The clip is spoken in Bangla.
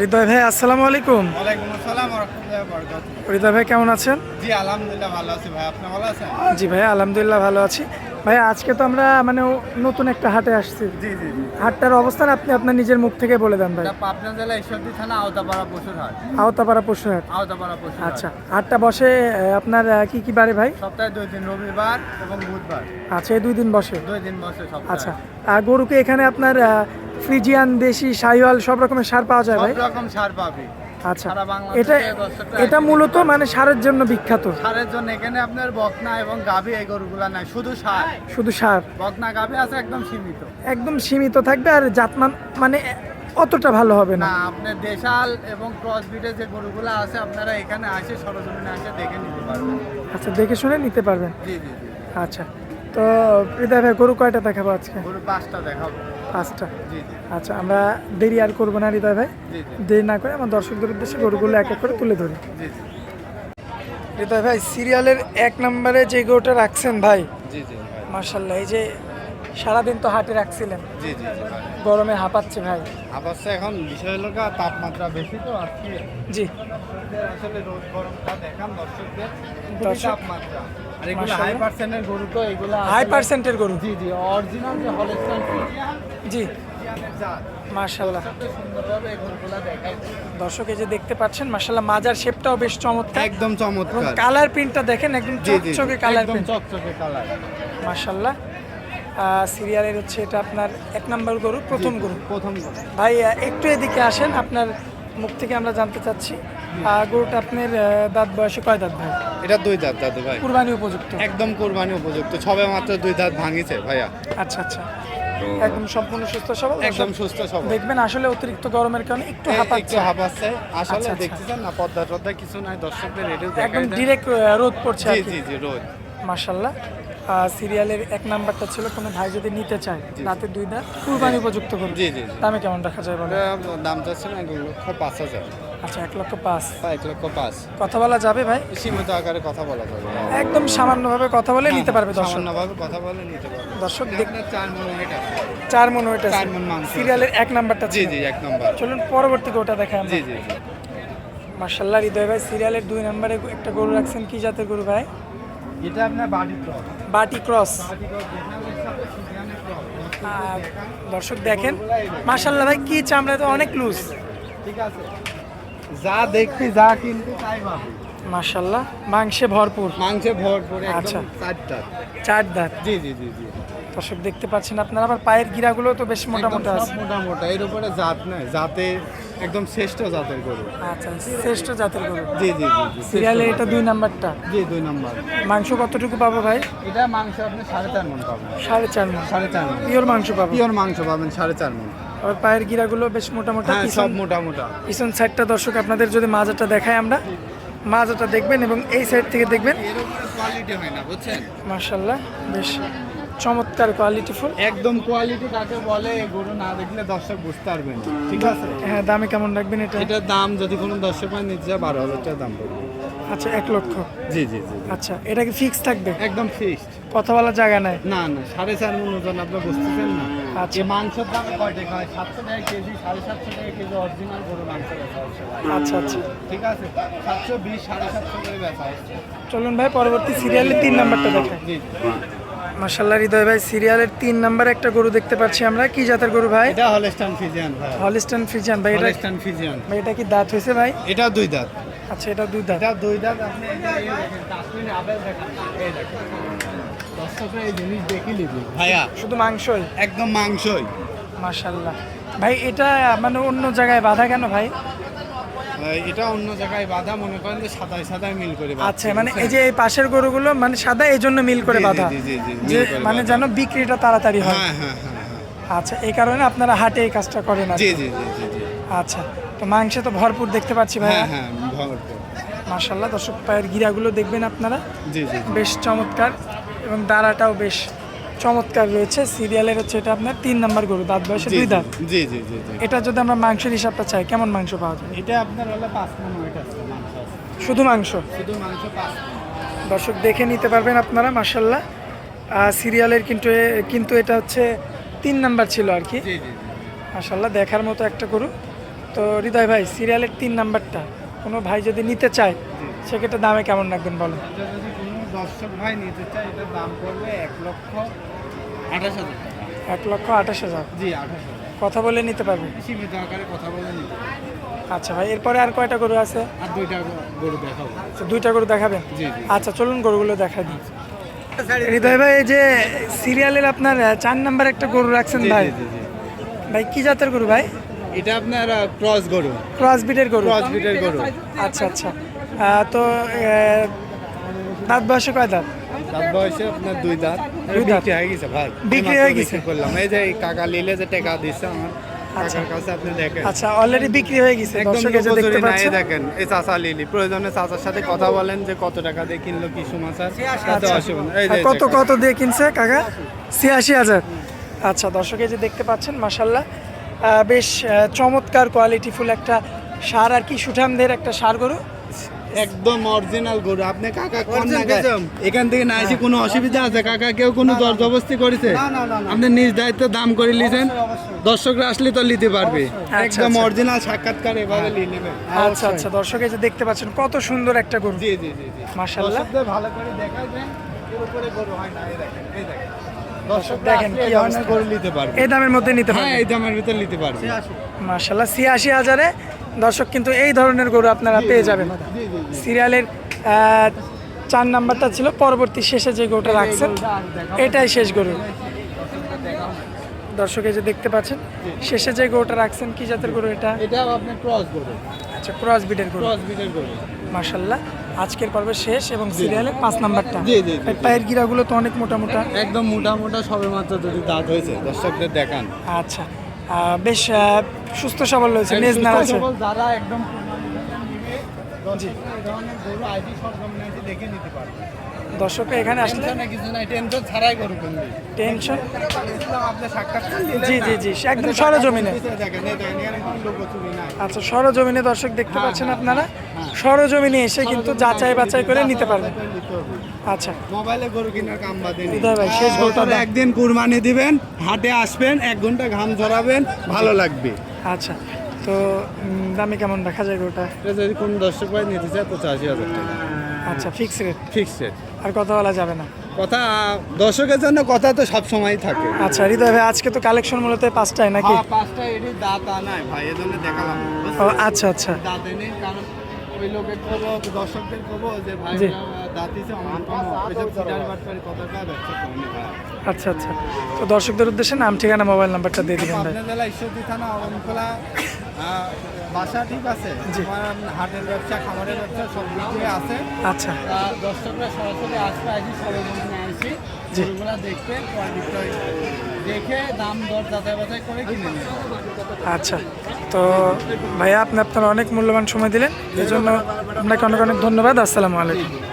হৃদয় ভাই আসসালামু আলাইকুম। ওয়ালাইকুম আসসালাম রহমতুল্লাহ বরকাত হৃদয় ভাই কেমন আছেন? জি আলহামদুলিল্লাহ ভালো আছি ভাই। আপনি ভালো আছেন? জি ভাই আলহামদুলিল্লাহ ভালো আছি। ভাই আজকে তো আমরা মানে নতুন একটা হাটে আসছি। জি জি হাটটার অবস্থান আপনি আপনার নিজের মুখ থেকে বলে দেন ভাই। পাবনা জেলা ঈশ্বরদী থানা আওতাপাড়া পশুর হাট। আওতাপাড়া পশু হাট। আওতাপাড়া পশুর আচ্ছা হাটটা বসে আপনার কি কি বারে ভাই? সপ্তাহে দুই দিন রবিবার এবং বুধবার। আচ্ছা এই দুই দিন বসে? দুই দিন বসে সপ্তাহে। আচ্ছা আর গরুকে এখানে আপনার ফ্রিজিয়ান দেশি সাইওয়াল সব রকমের সার পাওয়া যায় ভাই? সব রকম সার পাবে। আচ্ছা। এটা এটা মূলত মানে সারের জন্য বিখ্যাত? সারের জন্য এখানে আপনার বকনা এবং গাভী এই গরুগুলা নাই শুধু সার। শুধু সার? বকনা গাভী আছে একদম সীমিত। একদম সীমিত থাকবে আর জাতমান মানে অতটা ভালো হবে না? আপনার দেশাল এবং ক্রস ব্রিডের যে গরুগুলা আছে আপনারা এখানে আসে সরজমিনে আসে দেখে নিতে পারবেন। আচ্ছা দেখে শুনে নিতে পারবেন? জি জি। আচ্ছা। তো হৃদয় ভাই গরু কয়টা দেখাবো আজকে? গরু পাঁচটা দেখাবো। পাঁচটা। আচ্ছা আমরা দেরি আর করব না হৃদয় ভাই। দেরি না করে আমার দর্শকদের উদ্দেশ্যে গরুগুলো এক এক করে তুলে ধরি। হৃদয় ভাই সিরিয়ালের এক নম্বরে যে গরুটা রাখছেন ভাই মার্শাল্লাহ এই যে সারাদিন তো হাটে রাখছিলেন। জি জি জি গরমে হাঁপাচ্ছে ভাই। অবশ্যই এখন বিষয় হলো তাপমাত্রা বেশি তো আজকে জি। আসলে রোদ গরমটা দেখান দর্শকদের। তাপমাত্রা। আর এগুলো হাই পার্সেন্টের গরু তো এগুলো হাই পার্সেন্টের গরু। জি জি অরিজিনাল যে হলস্টাইন মার্শাল্লাহ দর্শক এই যে দেখতে পাচ্ছেন মার্শাল্লাহ মাজার শেপটাও বেশ চমৎকার। একদম চমৎকার। কালার প্রিন্টটা দেখেন একদম চকচকে কালার প্রিন্ট চকচকে কালার মার্শাল্লাহ সিরিয়ালের হচ্ছে এটা আপনার এক নম্বর গরু প্রথম গরু। প্রথম গরু। ভাই একটু এদিকে আসেন আপনার মুখ থেকে আমরা জানতে চাচ্ছি। গরুটা আপনার দাঁত বয়সে কয় দাঁত ভাই? এটা দুই দাঁত দাদু ভাই। কুরবানি উপযুক্ত? একদম কোরবানি উপযুক্ত। সবে মাত্র দুই দাঁত ভাঙিছে ভাইয়া। আচ্ছা আচ্ছা। একদম সম্পূর্ণ সুস্থ সবল? একদম সুস্থ সবল। দেখবেন আসলে অতিরিক্ত গরমের কারণে একটু হাঁপাচ্ছে। একটু হাঁপাচ্ছে। আসলে আচ্ছা, আচ্ছা। দেখতেছেন না পদ্মা টদ্মা কিছু নাই দর্শকদের রেডিও একদম ডিরেক্ট রোদ পড়ছে জি জি জি রোদ। মার্শাল্লাহ সিরিয়ালের এক নাম্বারটা ছিল কোনো ভাই যদি নিতে চায় রাতে দুই দাঁত কুরবানি উপযুক্ত করবে জি জি দামে কেমন রাখা যায় বলে এটা দাম চাচ্ছে এক পাঁচ হাজার। আচ্ছা এক লক্ষ পাঁচ। এক লক্ষ পাঁচ। কথা বলা যাবে ভাই? সীমিত আকারে কথা বলা যাবে একদম সামান্যভাবে কথা বলে নিতে পারবে দর্শক। সামান্যভাবে কথা বলে নিতে পারবে। দর্শক দেখ আপনার চার মনে এটা চার মন ওয়েট চার মণ মাংস সিরিয়ালের এক নাম্বারটা জি জি এক নম্বর। চলুন পরবর্তী গোটা দেখাই জি জি জি। মার্শাল্লাহ হৃদয় ভাই সিরিয়ালের দুই নম্বরে একটা গরু রাখছেন। কি জাতের গরু ভাই? এটা আপনার বাড়ি ক্রস। বাটি ক্রস। দর্শক দেখেন। মার্শাল্লাহ ভাই কি চামড়া তো অনেক লুজ ঠিক আছে। যা দেখবি যা কিনবি তাই পাবি। মার্শাল্লাহ মাংসে ভরপুর। মাংসে ভরপুর আচ্ছা। একদম চারটা চার দাঁত জি জি জি জি। দর্শক দেখতে পাচ্ছেন আপনারা আবার পায়ের গিরাগুলো তো বেশ মোটা মোটা আছে। মোটা মোটা এর উপরে জাত নাই জাতে একদম শ্রেষ্ঠ জাতের গরু। আচ্ছা শ্রেষ্ঠ জাতের গরু। জি জি জি সিরিয়ালে এটা দুই নাম্বারটা? জি দুই নম্বর। মাংস কতটুকু পাবো ভাই? এটা মাংস আপনি সাড়ে চার মন পাবেন। সাড়ে চার মন। সাড়ে চার মন। পিওর মাংস পাবো। পিওর মাংস পাবেন সাড়ে চার মন। আবার পায়ের গিরাগুলো বেশ মোটা মোটা হ্যাঁ সব মোটা মোটা পিছন সাইডটা দর্শক আপনাদের যদি মাজাটা দেখায় আমরা মাজাটা দেখবেন এবং এই সাইড থেকে দেখবেন। মার্শাল্লাহ বেশ চমৎকার কোয়ালিটি ফুল। একদম কোয়ালিটি কাকে বলে গরু না দেখলে দর্শক বুঝতে পারবেন ঠিক আছে? হ্যাঁ দামে কেমন রাখবেন এটা? এটার দাম যদি কোনো দর্শক হয় নিতে যায় বারো হাজার টাকা দাম পড়বে। আচ্ছা এক লক্ষ। জি জি জি। আচ্ছা এটা কি ফিক্স থাকবে? একদম ফিক্সড কথা বলার জায়গা নাই? না না সাড়ে চার মন ওজন আপনি বুঝতেছেন না? আচ্ছা। মাংসের দাম কয় টাকা হয়? সাতশো টাকা কেজি সাড়ে সাতশো টাকা কেজি অরিজিনাল গরু মাংস আচ্ছা আচ্ছা। ঠিক আছে? সাতশো বিশ সাড়ে সাতশো করে বেচা চলুন ভাই পরবর্তী সিরিয়ালের তিন নম্বরটা দেখেন জি। মার্শাল্লাহ হৃদয় ভাই সিরিয়ালের তিন নাম্বার একটা গরু দেখতে পাচ্ছি আমরা। কি জাতের গরু ভাই? এটা হলস্টান ফিজিয়ান ভাই। হলিস্টান ফ্রিজিয়ান ভাই এটা হলস্টান ফিজিয়ান ভাই এটা কি দাঁত হয়েছে ভাই? এটা দুই দাঁত। আচ্ছা এটা দুই দাঁত। এটা দুই দাঁত আপনি এই যে এই দেখেন, এই দেখেন। দর্শকরা এই জিনিস দেখি লিবি ভাইয়া শুধু মাংসই? একদম মাংসই। মার্শাল্লাহ ভাই এটা মানে অন্য জায়গায় বাধা কেন ভাই? এটা অন্য জায়গায় বাধা মনে করেন যে সাদায় সাদায় মিল করে আচ্ছা মানে এই যে এই পাশের গরুগুলো মানে সাদা এই জন্য মিল করে বাধা। মানে যেন বিক্রিটা তাড়াতাড়ি হয়। হ্যাঁ হ্যাঁ হ্যাঁ। আচ্ছা এই কারণে আপনারা হাটে এই কাজটা করেন জি জি জি আচ্ছা তো মাংসে তো ভরপুর দেখতে পাচ্ছি ভাই হ্যাঁ হ্যাঁ ভরপুর। মার্শাল্লাহ দর্শক পায়ের গিরাগুলো দেখবেন আপনারা। জি জি। বেশ চমৎকার এবং দাঁড়াটাও বেশ চমৎকার রয়েছে। সিরিয়ালের হচ্ছে এটা আপনার তিন নাম্বার গরু দাঁত বয়সে দুই দাঁত। জি জি জি এটা যদি আমরা মাংসের হিসাবটা চাই কেমন মাংস পাওয়া যায়? এটা আপনার হলো পাঁচ মন ওয়েট আছে মাংস। শুধু মাংস? শুধু মাংস পাঁচ দর্শক দেখে নিতে পারবেন আপনারা মার্শাল্লাহ সিরিয়ালের কিন্তু কিন্তু এটা হচ্ছে তিন নাম্বার ছিল আর কি। মার্শাল্লাহ দেখার মতো একটা গরু। তো হৃদয় ভাই সিরিয়ালের তিন নাম্বারটা কোনো ভাই যদি নিতে চায় সেক্ষেত্রে দামে কেমন রাখবেন এটা কোনো দর্শক ভাই নিতে চায় এটার দাম পড়বে এক লক্ষ আঠাশ হাজার টাকা। এক লক্ষ আঠাশ হাজার? জি আঠাশ হাজার। কথা বলে নিতে পারবে? সীমিত আকারে কথা বলে নিতে আচ্ছা ভাই এরপরে আর কয়টা গরু আছে? আর দুইটা গরু দেখাবো। আচ্ছা, দুইটা গরু দেখাবেন? জি আচ্ছা চলুন গরুগুলো দেখা দিই। হৃদয় ভাই যে সিরিয়ালের আপনার চার নাম্বার একটা গরু রাখছেন ভাই। ভাই কি জাতের গরু ভাই? এটা আপনার ক্রস গরু। ক্রস বিটের গরু? ক্রস বিটের গরু। আচ্ছা আচ্ছা। তো দাঁত বয়সে কয় দাঁত? তার বয়সে আপনার দুই দাঁত। দুই দাঁত। বিক্রি হয়ে গেছে ভাই। বিক্রি হয়ে গেছে? করলাম। এই যে কাকা লিলে যে টাকা দিচ্ছে আমার আচ্ছা। আপনি দেখেন। আচ্ছা অলরেডি বিক্রি হয়ে গেছে দর্শক যে দেখতে পাচ্ছেন। দেখেন এই চাচা লিলি। প্রয়োজনে চাচার সাথে কথা বলেন যে কত টাকা দিয়ে কিনলো কি সমাচার কত কত দিয়ে কিনছে কাকা? ছিয়াশি হাজার। আচ্ছা দর্শক এই যে দেখতে পাচ্ছেন মাসাল্লাহ বেশ চমৎকার কোয়ালিটিফুল একটা সার আর কি সুঠামদের একটা সার গরু। একদম অরিজিনাল গরু। আপনি কাকা কোন জায়গায় এখান থেকে না এসে কোনো অসুবিধা আছে? কাকা কেউ কোনো দর জবস্তি করেছে? আপনি নিজ দায়িত্ব দাম করে লিছেন দর্শকরা আসলে তো নিতে পারবে। একদম আচ্ছা। অরিজিনাল সাক্ষাৎকার এভাবে নিয়ে নেবেন আচ্ছা আচ্ছা। দর্শক এই যে দেখতে পাচ্ছেন কত সুন্দর একটা গরু। জি জি জি জি। মাশাআল্লাহ। দর্শকদের ভালো করে দেখাই দেন। এর উপরে গরু হয় না এই দেখেন এই দেখেন। দর্শক দেখেন কি হয় গরু নিতে পারবে। এই দামের মধ্যে নিতে পারবে। হ্যাঁ এই দামের ভিতরে নিতে পারবে। মাসাল্লাহ ছিয়াশি হাজারে দর্শক কিন্তু এই ধরনের গরু আপনারা পেয়ে যাবেন। সিরিয়ালের চার নাম্বারটা ছিল পরবর্তী শেষে যে গরুটা রাখছেন এটাই শেষ গরু। দর্শক যে দেখতে পাচ্ছেন শেষে যে গরুটা রাখছেন কি জাতের গরু এটা? ক্রস গরু। আচ্ছা ক্রস বিটের গরু। ক্রস বিটের গরু। মাসাল্লাহ আজকের পর্বে শেষ এবং সিরিয়ালের পাঁচ নাম্বারটা। জি, জি, জি। পায়ের গিরাগুলো তো অনেক মোটা মোটা। একদম মোটা মোটা সবে মাত্র দুটি দাঁত হয়েছে দর্শকদের দেখান। আচ্ছা বেশ সুস্থ সবল রয়েছে মেজ না আছে যারা একদম জি। দেখে নিতে পারবে। দর্শক এখানে আসলে টেনশন ছাড়াই টেনশন জি জি জি একদম সরজমিনে। আচ্ছা সরজমিনে দর্শক দেখতে পাচ্ছেন আপনারা? সরজমিনে এসে কিন্তু যাচাই বাছাই করে নিতে পারবেন আচ্ছা। মোবাইলে গরু কেনার কাম বাদে ভাই, শেষ গরুটা একদিন কুরবানি দিবেন হাটে আসবেন এক ঘণ্টা ঘাম ঝরাবেন ভালো লাগবে। আচ্ছা তো দামে কেমন দেখা যায় এটা যদি কোন দর্শক ভাই নিতে চায় পঁচাশি হাজার টাকা। আচ্ছা ফিক্স রেট ফিক্সড আর কথা বলা যাবে না। কথা দর্শকের জন্য কথা তো সব সময় থাকে। আচ্ছা হৃদয় ভাই আজকে তো কালেকশন মূলত পাঁচটায় নাকি? হ্যাঁ, পাঁচটা এটি দাঁত আনায় ভাই এজন্য দেখালাম। আচ্ছা আচ্ছা। দাঁত এনে কারণ ওই লোকের কবো দর্শকদের কবো যে ভাই আচ্ছা আচ্ছা। তো দর্শকদের উদ্দেশ্যে নাম ঠিকানা মোবাইল নাম্বারটা দিয়ে দিবেন ভাই। আপনার জেলা ঈশ্বরদী থানা অরণখোলা আহ, বাসা ঠিক আছে। হাটের ব্যবসা ব্যবসা সব আছে। আচ্ছা। দর্শকরা সরাসরি আসবে আসি দেখবে আচ্ছা তো ভাইয়া, আপনি আপনার অনেক মূল্যবান সময় দিলেন এই জন্য আপনাকে অনেক অনেক ধন্যবাদ, আসসালামু আলাইকুম।